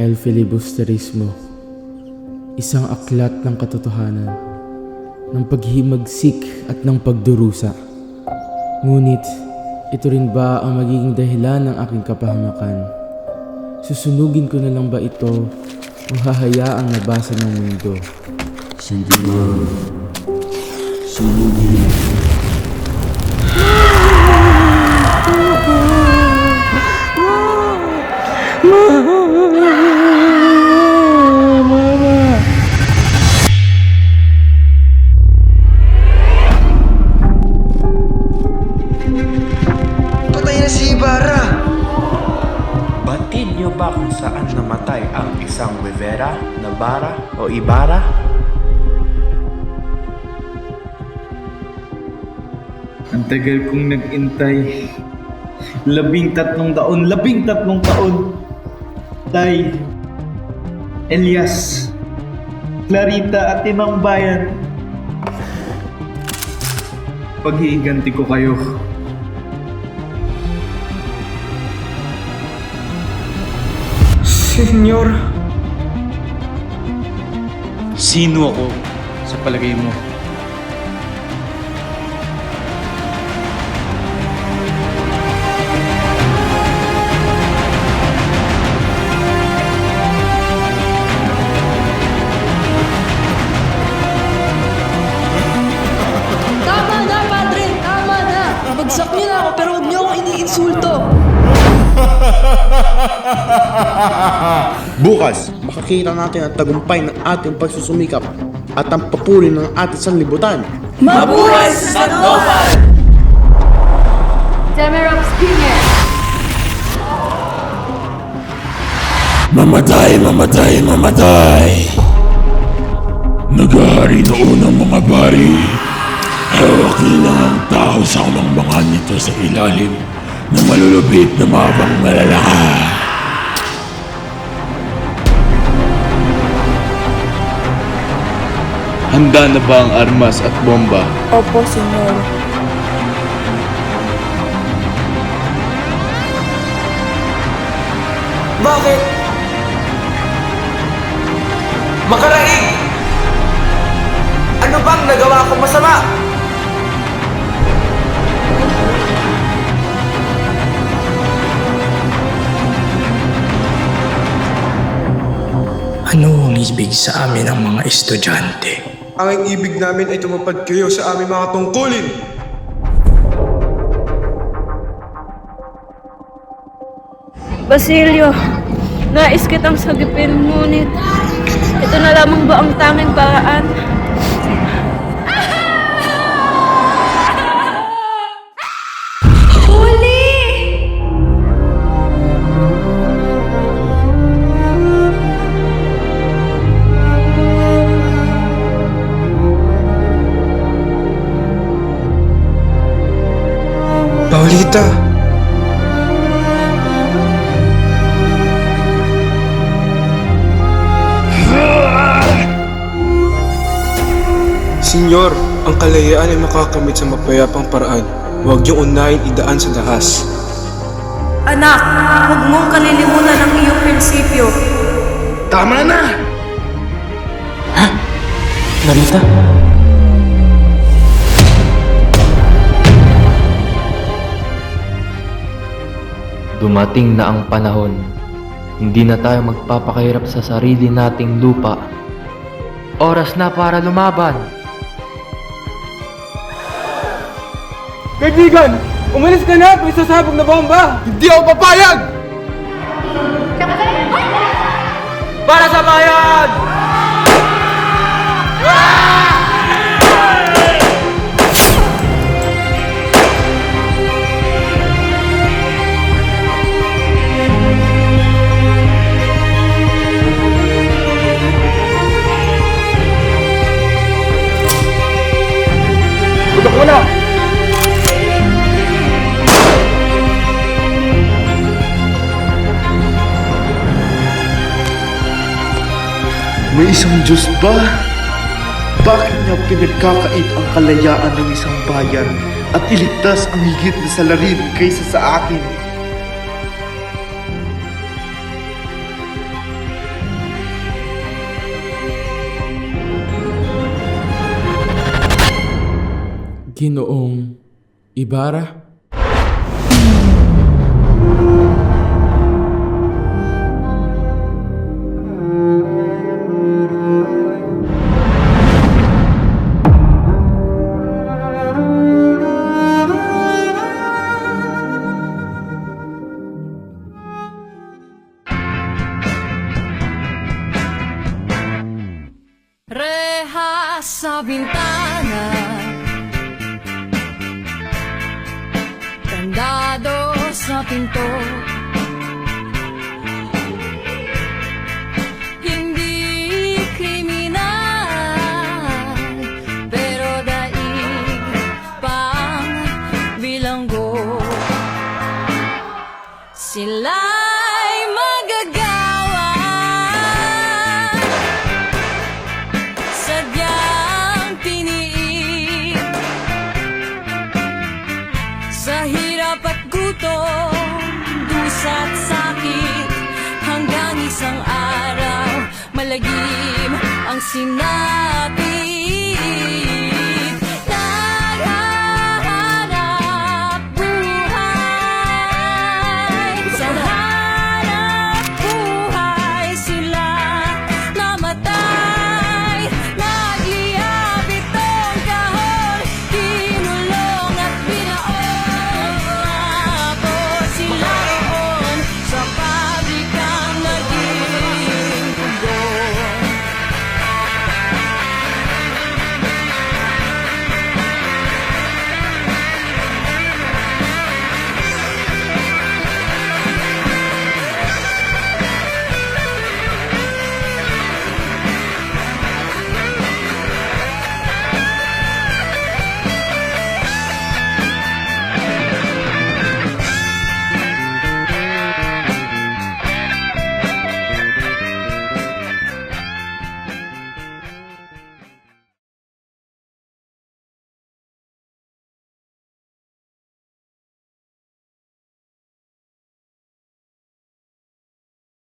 El Filibusterismo, isang aklat ng katotohanan, ng paghihimagsik at ng pagdurusa. Ngunit, ito rin ba ang magiging dahilan ng aking kapahamakan? Susunugin ko na lang ba ito o hahayaang nabasa ng mundo? Sunduin. Sunugin. Si Ibarra! Batid niyo ba kung saan namatay ang isang Rivera, Navarra o Ibarra? Ang tagal kong nag-intay. Labing tatlong taon, labing tatlong taon. Tay, Elias, Clarita at Tinang Bayan. Pag-iiganti ko kayo. Senyor, Sino ako sa palagay mo? Bukas, makakita natin ang tagumpay ng ating pagsusumikap at ang papuri ng ating sanlibutan. Mabuhay sa Sandoval! Demirops Jr. Mamatay, mamatay, mamatay. Nagahari noon ang mga bari. Hawak nila ang tao sa kamangmangan nito sa ilalim ng malulupit na mabang malalaka. Handa na ba ang armas at bomba? Opo, Senyor. Bakit? Makaraig! Ano bang nagawa kong masama? Ano ang ibig sa amin ng mga estudyante? Ang ibig namin ay tumupad kayo sa aming mga tungkulin. Basilio, nais kitang sagipin ngunit ito na lamang ba ang tanging paraan? Paulita! Senyor, ang kalayaan ay makakamit sa mapayapang paraan. Huwag niyong unahin idaan sa dahas. Anak, huwag mong kalilimutan ang iyong prinsipyo. Tama na! Clarita? Dumating na ang panahon. Hindi na tayo magpapakahirap sa sarili nating lupa. Oras na para lumaban. Kaibigan! Umalis ka na at may sasabog na bomba! Hindi ako papayag! Para sa bayan! Na! May isang Diyos ba? Bakit niya pinagkakait ang kalayaan ng isang bayan at iligtas ang higit na salarin kaysa sa akin? Ginoong Ibarra? Sa bintana sa Malagim ang sinabi